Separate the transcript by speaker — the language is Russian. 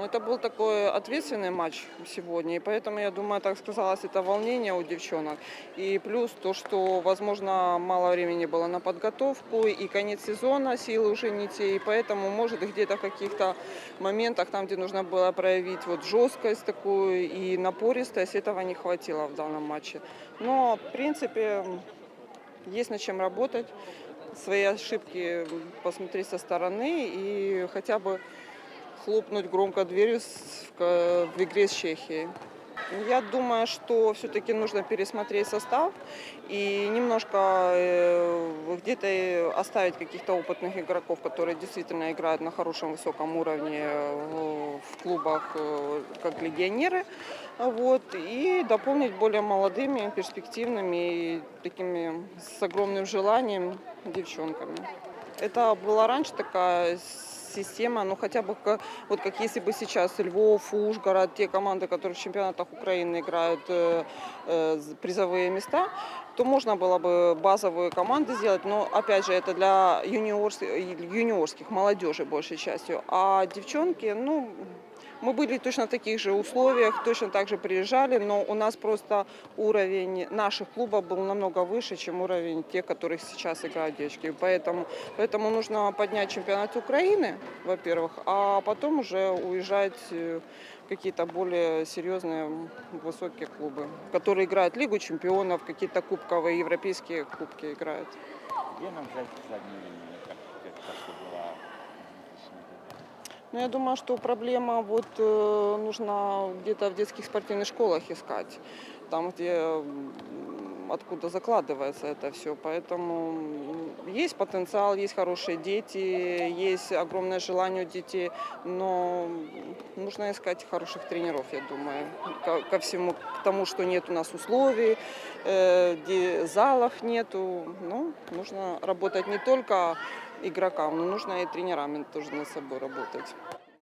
Speaker 1: Ну, это был такой ответственный матч сегодня, и поэтому, я думаю, так сказалось это волнение у девчонок. И плюс то, что, возможно, мало времени было на подготовку, и конец сезона, силы уже не те, и поэтому, может, где-то в каких-то моментах, там, где нужно было проявить вот жесткость такую и напористость, этого не хватило в данном матче. Но, в принципе, есть над чем работать, свои ошибки посмотреть со стороны и хотя бы хлопнуть громко дверью в, игре с Чехией. Я думаю, что все-таки нужно пересмотреть состав и немножко э, где-то оставить каких-то опытных игроков, которые действительно играют на хорошем высоком уровне э, в клубах э, как легионеры, вот, и дополнить более молодыми, перспективными и такими с огромным желанием девчонками. Это была раньше такая система, ну хотя бы вот как если бы сейчас Львов, Ужгород, те команды, которые в чемпионатах Украины играют э, э, призовые места, то можно было бы базовые команды сделать, но опять же это для юниорс- юниорских, молодежи большей частью. А девчонки, ну, мы были точно в таких же условиях, точно так же приезжали, но у нас просто уровень наших клубов был намного выше, чем уровень тех, которых сейчас играют девочки. Поэтому, поэтому нужно поднять чемпионат Украины, во-первых, а потом уже уезжать э, какие-то более серьезные высокие клубы, которые играют Лигу чемпионов, какие-то кубковые европейские кубки играют.
Speaker 2: Где нам взять заднюю линию, как, как та, что была в нынешней игре?
Speaker 1: Ну, я думаю, что проблема вот э, нужно где-то в детских спортивных школах искать, там, где откуда закладывается это все. Поэтому есть потенциал, есть хорошие дети, есть огромное желание у детей, но нужно искать хороших тренеров, я думаю, ко, ко всему к тому, что нет у нас условий, э, залов нету. Ну, нужно работать не только игрокам, но нужно и тренерам тоже над собой работать.